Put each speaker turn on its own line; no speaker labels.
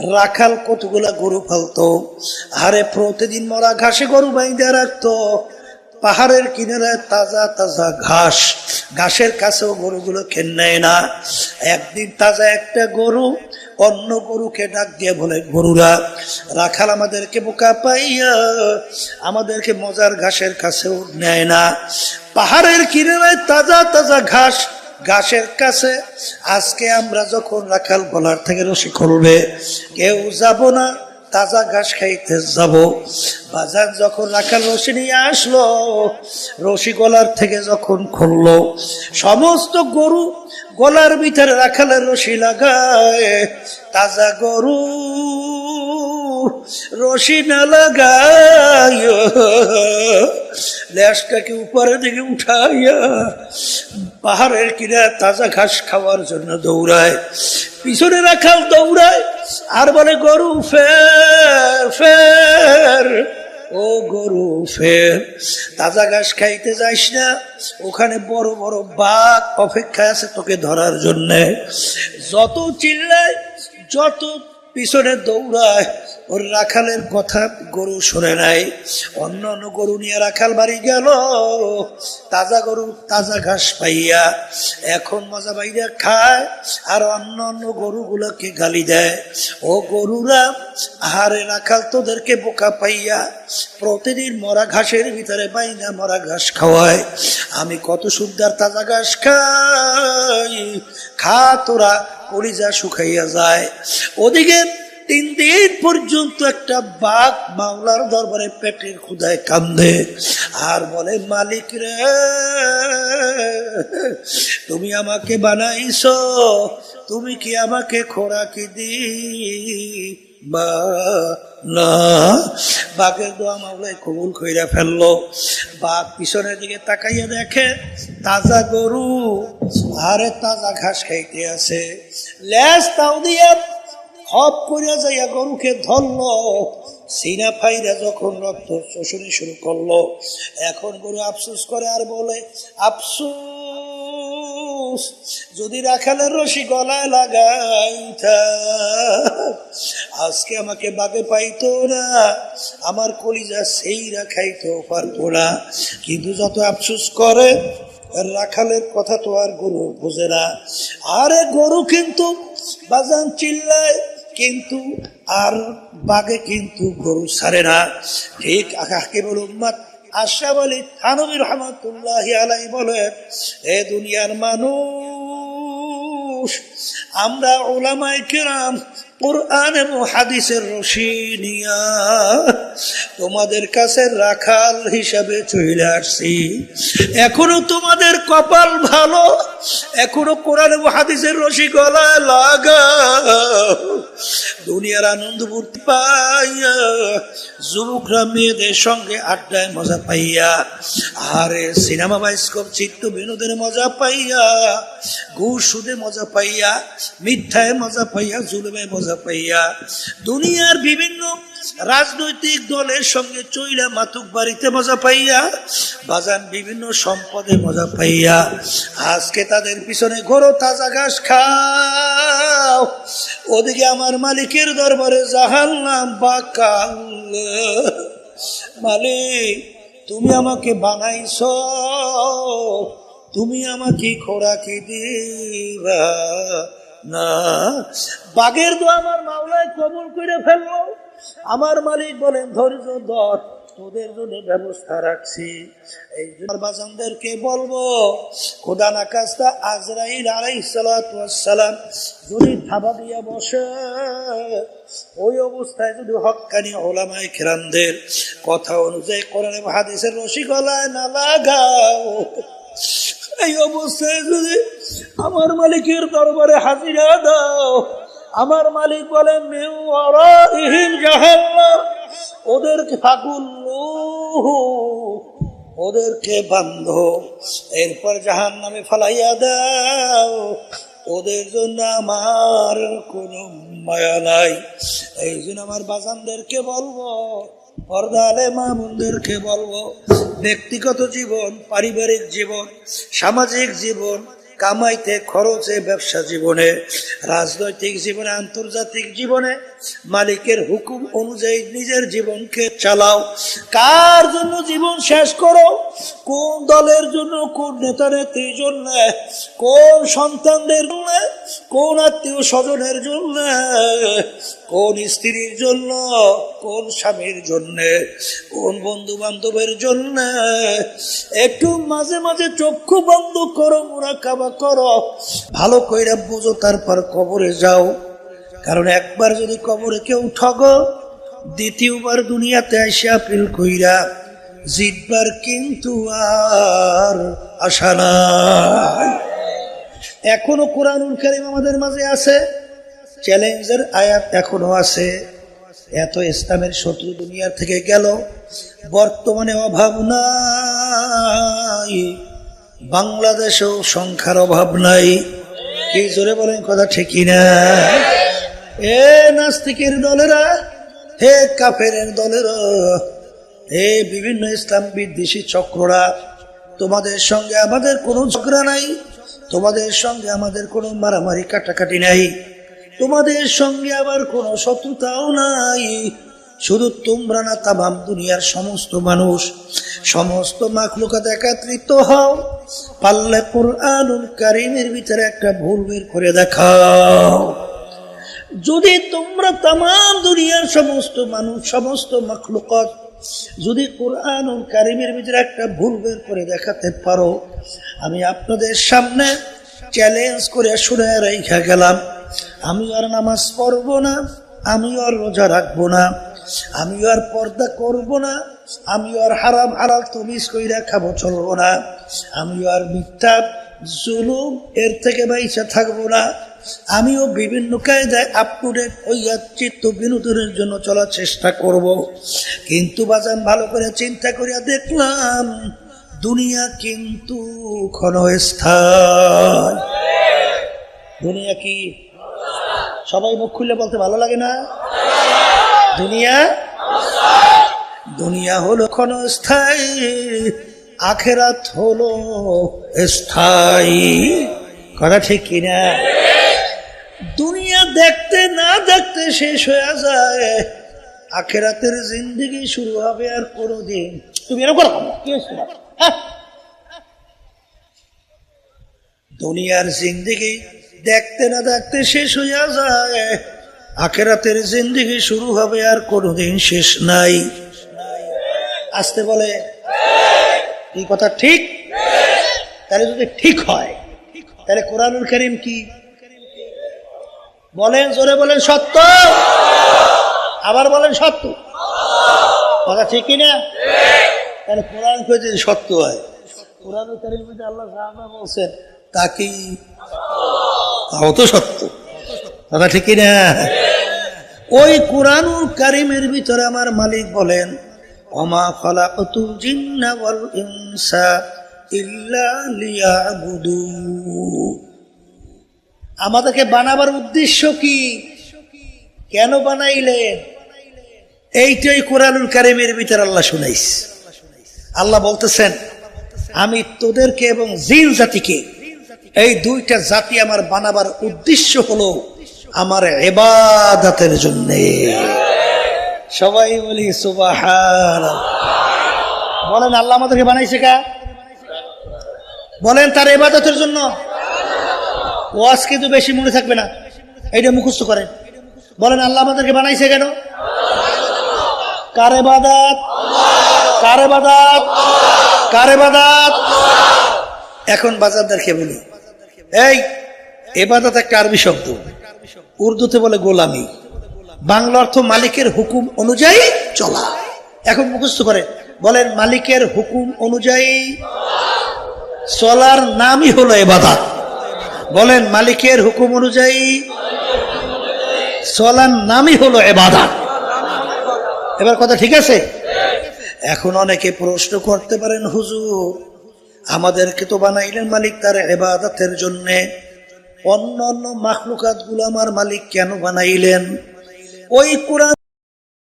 রাখাল কতগুলা গরু ফালতো আরে প্রতিদিন মরা ঘাসে গরু বাইন্দে রাখতো। পাহাড়ের কিনারে তাজা তাজা ঘাস। ঘাসের কাছেও গরুগুলো খেন নেয় না। একদিন তাজা একটা গরু, অন্য গরুকে ডাক দিয়ে বলে, গরুরা, রাখাল আমাদেরকে বোকা পাইয়া আমাদেরকে মজার ঘাসের কাছেও নেয় না। পাহাড়ের কিনারে তাজা তাজা ঘাস ঘাসের কাছে, আজকে আমরা যখন রাখাল গলার থেকে রশি খুলবে, কেউ যাব না, তাজা ঘাস খাইতে যাব। বাজার যখন রাখাল রশি নিয়ে আসলো, রশি গলার থেকে যখন খুললো, সমস্ত গরু গলার ভিতরে রাখালের রশি লাগায়, তাজা গরু রশি না লাগায় ল্যাসটাকে উপরের দিকে উঠাইয়া পাহাড়ের কিনা তাজা ঘাস খাওয়ার জন্য দৌড়ায়, পিছনে রাখাল দৌড়ায়, আর বলে, গরু ফের ফের, ও গরু ফের, তাজা ঘাস খাইতে যাইস না, ওখানে বড় বড় বাঘ অপেক্ষায় আছে তোকে ধরার জন্যে। যত চিল্লায়, যত পিছনে দৌড়ায় ওর রাখালের কথা গরু শুনে নাই। অন্য অন্য গরু নিয়ে রাখাল বাড়ি গেল। তাজা গরু, তাজা ঘাস পাইয়া এখন মজা পাইয়া খায় আর অন্য অন্য গরুগুলোকে গালি দেয়। ও গরুরা, আহারে রাখাল তোদেরকে বোকা পাইয়া প্রতিদিন মরা ঘাসের ভিতরে বাইনা মরা ঘাস খাওয়ায়। আমি কত সুন্দর তাজা ঘাস খাই। খা তোরা, কলিজা শুকাইয়া যায়। ওদিকে তিন দিন পর্যন্ত একটা বাঘ মাওলার দরবারে পেটের ক্ষুদায় কান্দে। আর বলে, মালিক রে, তুমি আমাকে বানাইছ, তুমি কি আমাকে খোরাকি দি বা না। বাঘের দোয়া মাওলায় কবুল কইরা ফেলল। বাঘ পিছনের দিকে তাকাইয়া দেখে, তাজা গরু, আরে তাজা ঘাস খাইতে আছে। ল্যাস তাও দিয়া হপ করিয়া যাইয়া গরুকে ধরলো। সিনা ফাইরা যখন রক্ত শোষণে শুরু করল, এখন গরু আফসোস করে আর বলে, আফসোস, যদি রাখালের রশি গলায় লাগাইতা, আজকে আমাকে বাগে পাইতো না, আমার কলিজা সেইরা খাইতো পারতো না। কিন্তু যত আফসোস করে, রাখালের কথা তো আর গরু বোঝে না। আরে গরু কিন্তু বাজান চিল্লায় কিন্তু আর বাঘে কিন্তু গরু ছাড়ে না। ঠিক আকাশকে বল উম্মাদ আশাবলী আলী থানবী রহমতুল্লাহ আলাই বলে, এ দুনিয়ার মানুষ, আমরা ওলামাই কেরাম, কোরআন এবং হাদিসের রশি নিয়া তোমাদের কাছে রাখাল হিসাবে চলে আসছি। এখনও তোমাদের কপাল ভালো, এখনও কোরআন হাদিসের রশি গলায় লাগা দুনিয়ার আনন্দ ফুর্তি পাইয়া, যুবকরা মেয়েদের সঙ্গে আড্ডায় মজা পাইয়া আরে সিনেমা বাইস্কোপ চিত্ত বিনোদের মজা পাইয়া, ঘুষ মজা পাইয়া, মিথ্যায় মজা পাইয়া, জুলুমে মজা পাইয়া, দুনিয়ার বিভিন্ন রাজনৈতিক দলের সঙ্গে চইলা মাতুক বাড়িতে মজা পাইয়া, বাজান বিভিন্ন সম্পদে মজা পাইয়া, আজকে তাদের পিছনে ঘোরো তাজা ঘাস খাও। ওদিকে আমার মালিকের দরবারে জাহান্নাম বাকাল। মালিক, তুমি আমাকে বানাইছ। তুমি আমাকে খোরাকি দিবা। না বাঘের তো আমার মাওলায় কবুল করে ফেলল। আমার মালিক বলেন, ধৈর্য ধর, তোদের জন্য ব্যবস্থা রাখছি। এই বাজানদেরকে বলব, খোদা না কাজটা আজরাইল আলাই সালাম যদি থাবা দিয়া বসে, ওই অবস্থায় যদি হকানি ওলামাই খেরামদের কথা অনুযায়ী কোরআন হাদিসের রসি গলায় না লাগাও। এই অবস্থায় যদি আমার মালিকের দরবারে হাজিরা দাও, আমার মালিক বলেন ওদেরকে ফাগুল্লু ওদেরকে বান্ধ। এরপর জাহান নামে ফালাইয়া দাও। ওদের জন্য আমার কোনো মায়া নাই। এই জন্য আমার বাজানদেরকে বলব পর্দালে মা বোনদেরকে বলব, ব্যক্তিগত জীবন, পারিবারিক জীবন, সামাজিক জীবন, কামাইতে খরচে ব্যবসা জীবনে, রাজনৈতিক জীবনে, আন্তর্জাতিক জীবনে মালিকের হুকুম অনুযায়ী নিজের জীবনকে চালাও। কার জন্য জীবন শেষ করো? কোন দলের জন্য, কোন নেতা নেত্রীর জন্য, কোন সন্তানদের জন্য, কোন আত্মীয় স্বজনের জন্য, কোন স্ত্রীর জন্য, কোন স্বামীর জন্য, কোন বন্ধু বান্ধবের জন্য। একটু মাঝে মাঝে চক্ষু বন্ধ করো মোরা কাবা করো। ভালো কইরা বুঝো, তারপর কবরে যাও। কারণ একবার যদি কবরে কেউ ঠগ, দ্বিতীয়বার দুনিয়াতে এসে আপিল কইরা জিতবার কিন্তু আর আশা নাই। এখনও কোরআনুল কারিম আমাদের মাঝে আছে, চ্যালেঞ্জের আয়াত এখনও আছে। এত ইসলামের শত্রু দুনিয়ার থেকে গেল, বর্তমানে অভাব নাই, বাংলাদেশেও সংখ্যার অভাব নাই। কি জোরে বলেন কথা ঠিকই না এ নাস্তিকের দলেরা, হে কাফের দলেরা, হে বিভিন্ন ইসলাম বিদ্বেষী চক্ররা, তোমাদের সঙ্গে আমাদের কোনো ঝগড়া নাই, তোমাদের সঙ্গে আমাদের কোনো মারামারি কাটাকাটি নাই, তোমাদের সঙ্গে আবার কোনো শত্রুতাও নাই, শুধু তোমরা না তামাম দুনিয়ার সমস্ত মানুষ, সমস্ত মাখলুকাত একত্রিত হও পাল্লে কোরআনুল কারিমের ভিতরে একটা ভুল বের করে দেখাও। যদি তোমরা তাম দুনিয়ার সমস্ত মানুষ, সমস্ত মখলুকত যদি কোরআন কারিমের ভিতরে একটা ভুল বের করে দেখাতে পারো, আমি আপনাদের সামনে চ্যালেঞ্জ করে শুনে রেখা গেলাম। আমি আর নামাজ পড়ব না, আমি আর রোজা রাখব না, আমি আর পর্দা করব না, আমি আর হারাম হারাল তমিজ কইরা খাব, চলবো না, আমি আর মিথ্যা জুলুম এর থেকে বাইসা থাকব না। আমিও বিভিন্ন কায়দায় আপ টু ডেট হইয়া চিত্ত বিনোদনের জন্য চলার চেষ্টা করব। কিন্তু বাজান ভালো করে চিন্তা করিয়া দেখলাম, দুনিয়া কিন্তু ক্ষণস্থায়। দুনিয়া কি? সবাই মুখ খুললে বলতে ভালো লাগে না? দুনিয়া? দুনিয়া হলো ক্ষণস্থায়ী, আখেরাত হলো স্থায়ী। কথা ঠিক কিনা? দুনিয়া দেখতে না দেখতে শেষ হয়ে যায়। আখেরাতের জিন্দগি শুরু হবে আর কোনো দিন তুমি এরকম করো? হ্যাঁ? দুনিয়ার জিন্দগি দেখতে না দেখতে শেষ হইয়া যায়। আখেরাতের জিন্দগি শুরু হবে আর কোনোদিন শেষ নাই। আসতে বলে, এই কথা ঠিক? তাহলে যদি ঠিক হয়, তাহলে কোরআনুল করিম কি? বলেন, জোরে বলেন, সত্য? আবার বলেন, সত্য? কথা ঠিক না? তাহলে কোরআন যদি সত্য হয়, কোরআন আল্লাহ বলছেন, তা কি? তাও তো সত্য। কথা ঠিক না? ওই কোরআনুল কারিমের ভিতরে আমার মালিক বলেন অমা খলাকতুল জিন্না ওয়াল ইনসা ইল্লা লিয়াবুদুন আমাদেরকে বানাবার উদ্দেশ্য কি? কেন বানাইলেন? এইটাই কোরআনুল কারিমের ভিতরে আল্লাহ শুনাইস আল্লাহ বলতেছেন, আমি তোদেরকে এবং জিন জাতিকে এই দুইটা জাতি আমার বানাবার উদ্দেশ্য হলো আমার এবাদাতের জন্য। সবাই বলি সুবাহ বলেন, আল্লাহ আমাদেরকে বানাইছে কা? বলেন, তার এবাদতের জন্য। ওয়াজ কিন্তু বেশি মনে থাকবে না। এইটা মুখস্থ করেন। বলেন, আল্লাহ আমাদেরকে বানাইছে কেন? কারে বাদাত কারে বাদাত কারে বাদাত এখন বাজারদারকে বলি? এই এবাদত একটা আরবি শব্দ। উর্দুতে বলে গোলামি। বাংলা অর্থ মালিকের হুকুম অনুযায়ী চলা। এখন মুখস্থ করে বলেন, মালিকের হুকুম অনুযায়ী চলার নামই হলো এবাদাত বলেন, মালিকের হুকুম অনুযায়ী চলার নামই হলো এবাদাত। এবার কথা ঠিক আছে? এখন অনেকে প্রশ্ন করতে পারেন, হুজুর, আমাদেরকে তো বানাইলেন মালিক তার এবাদাতের জন্যে। অন্য অন্য মাখলুকাতগুলো আমার মালিক কেন বানাইলেন? ওই কোরআন